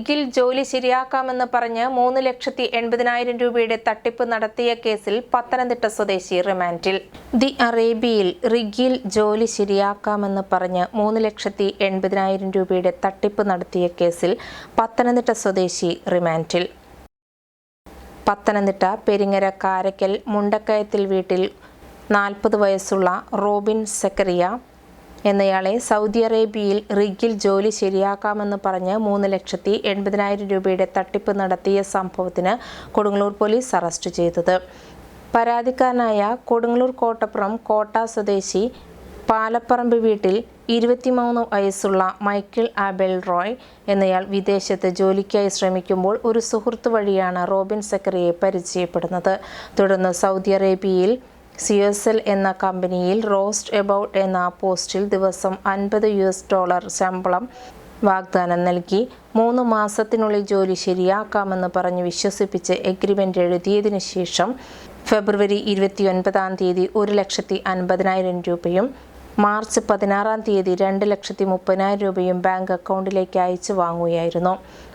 റിഗിൽ ജോലി ശരിയാക്കാമെന്ന് പറഞ്ഞ് മൂന്ന് ലക്ഷത്തി എൺപതിനായിരം രൂപയുടെ തട്ടിപ്പ് നടത്തിയ കേസിൽ പത്തനംതിട്ട സ്വദേശി റിമാൻഡിൽ. ദി അറേബ്യയിൽ റിഗിൽ ജോലി ശരിയാക്കാമെന്ന് പറഞ്ഞ് മൂന്ന് ലക്ഷത്തി എൺപതിനായിരം രൂപയുടെ തട്ടിപ്പ് നടത്തിയ കേസിൽ പത്തനംതിട്ട സ്വദേശി റിമാൻഡിൽ. പത്തനംതിട്ട പെരിങ്ങര കാരക്കൽ മുണ്ടക്കയത്തിൽ വീട്ടിൽ നാൽപ്പത് വയസ്സുള്ള റോബിൻ സക്കറിയ എന്നയാളെ സൗദി അറേബ്യയിൽ റിഗിൽ ജോലി ശരിയാക്കാമെന്ന് പറഞ്ഞ് മൂന്ന് ലക്ഷത്തി എൺപതിനായിരം രൂപയുടെ തട്ടിപ്പ് നടത്തിയ സംഭവത്തിന് കൊടുങ്ങല്ലൂർ പോലീസ് അറസ്റ്റ് ചെയ്തത്. പരാതിക്കാരനായ കൊടുങ്ങല്ലൂർ കോട്ടപ്പുറം കോട്ട സ്വദേശി പാലപ്പറമ്പ് വീട്ടിൽ ഇരുപത്തിമൂന്ന് വയസ്സുള്ള മൈക്കിൾ ആബെൽ റോയ് എന്നയാൾ വിദേശത്ത് ജോലിക്കായി ശ്രമിക്കുമ്പോൾ ഒരു സുഹൃത്ത് വഴിയാണ് റോബിൻ സക്കറിയെ പരിചയപ്പെടുന്നത്. തുടർന്ന് സൗദി അറേബ്യയിൽ സി എസ് എൽ എന്ന കമ്പനിയിൽ റോസ്റ്റ് എബൌട്ട് എന്ന പോസ്റ്റിൽ ദിവസം അൻപത് യു എസ് ഡോളർ ശമ്പളം വാഗ്ദാനം നൽകി. മൂന്ന് മാസത്തിനുള്ളിൽ ജോലി ശരിയാക്കാമെന്ന് പറഞ്ഞ് വിശ്വസിപ്പിച്ച് എഗ്രിമെന്റ് എഴുതിയതിനു ശേഷം ഫെബ്രുവരി ഇരുപത്തിയൊൻപതാം തീയതി ഒരു ലക്ഷത്തി അൻപതിനായിരം രൂപയും മാർച്ച് പതിനാറാം തീയതി രണ്ട് ലക്ഷത്തി മുപ്പതിനായിരം രൂപയും ബാങ്ക് അക്കൗണ്ടിലേക്ക് അയച്ചു വാങ്ങുകയായിരുന്നു.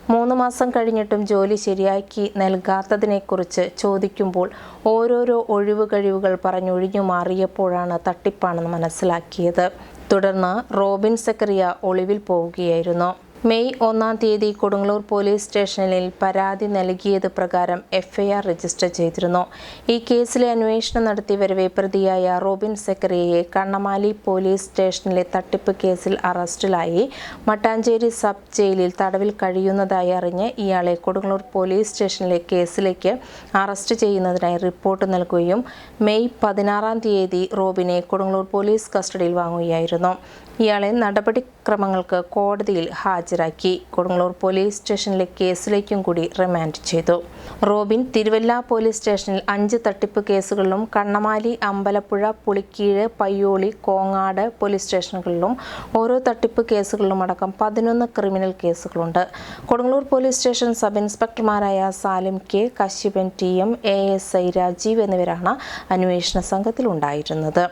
മൂന്ന് മാസം കഴിഞ്ഞിട്ടും ജോലി ശരിയാക്കി നൽകാത്തതിനെക്കുറിച്ച് ചോദിക്കുമ്പോൾ ഓരോരോ ഒഴിവ് കഴിവുകൾ പറഞ്ഞൊഴിഞ്ഞു മാറിയപ്പോഴാണ് തട്ടിപ്പാണെന്ന് മനസ്സിലാക്കിയത്. തുടർന്ന് റോബിൻ സക്കറിയ ഒളിവിൽ പോവുകയായിരുന്നു. മെയ് ഒന്നാം തീയതി കൊടുങ്ങല്ലൂർ പോലീസ് സ്റ്റേഷനിൽ പരാതി നൽകിയത് പ്രകാരം എഫ്ഐആർ രജിസ്റ്റർ ചെയ്തിരുന്നു. ഈ കേസിലെ അന്വേഷണം നടത്തി വരവെ പ്രതിയായ റോബിൻ സെക്രറിയെ കണ്ണമാലി പോലീസ് സ്റ്റേഷനിലെ തട്ടിപ്പ് കേസിൽ അറസ്റ്റിലായി. മട്ടാഞ്ചേരി സബ് ജയിലിൽ തടവിൽ കഴിയുന്നതായി അറിഞ്ഞ് ഇയാളെ കൊടുങ്ങല്ലൂർ പോലീസ് സ്റ്റേഷനിലെ കേസിലേക്ക് അറസ്റ്റ് ചെയ്യുന്നതിനായി റിപ്പോർട്ട് നൽകുകയും മെയ് പതിനാറാം തീയതി റോബിനെ കൊടുങ്ങല്ലൂർ പോലീസ് കസ്റ്റഡിയിൽ വാങ്ങുകയായിരുന്നു. ഇയാളെ നടപടിക്രമങ്ങൾക്ക് കോടതിയിൽ ഹാജരാക്കി. കൊടുങ്ങല്ലൂർ പോലീസ് സ്റ്റേഷനിലെ കേസിലേക്കും കൂടി റിമാൻഡ് ചെയ്തു. റോബിൻ തിരുവല്ല പോലീസ് സ്റ്റേഷനിൽ അഞ്ച് തട്ടിപ്പ് കേസുകളിലും കണ്ണമാലി അമ്പലപ്പുഴ പുളിക്കീഴ് പയ്യോളി കോങ്ങാട് പോലീസ് സ്റ്റേഷനുകളിലും ഓരോ തട്ടിപ്പ് കേസുകളിലും അടക്കം പതിനൊന്ന് ക്രിമിനൽ കേസുകളുണ്ട്. Kodungallur police station sub ഇൻസ്പെക്ടർമാരായ Salim K Kashyapan T M A S I Rajeev എന്നിവരാണ് അന്വേഷണ സംഘത്തിലുണ്ടായിരുന്നത്.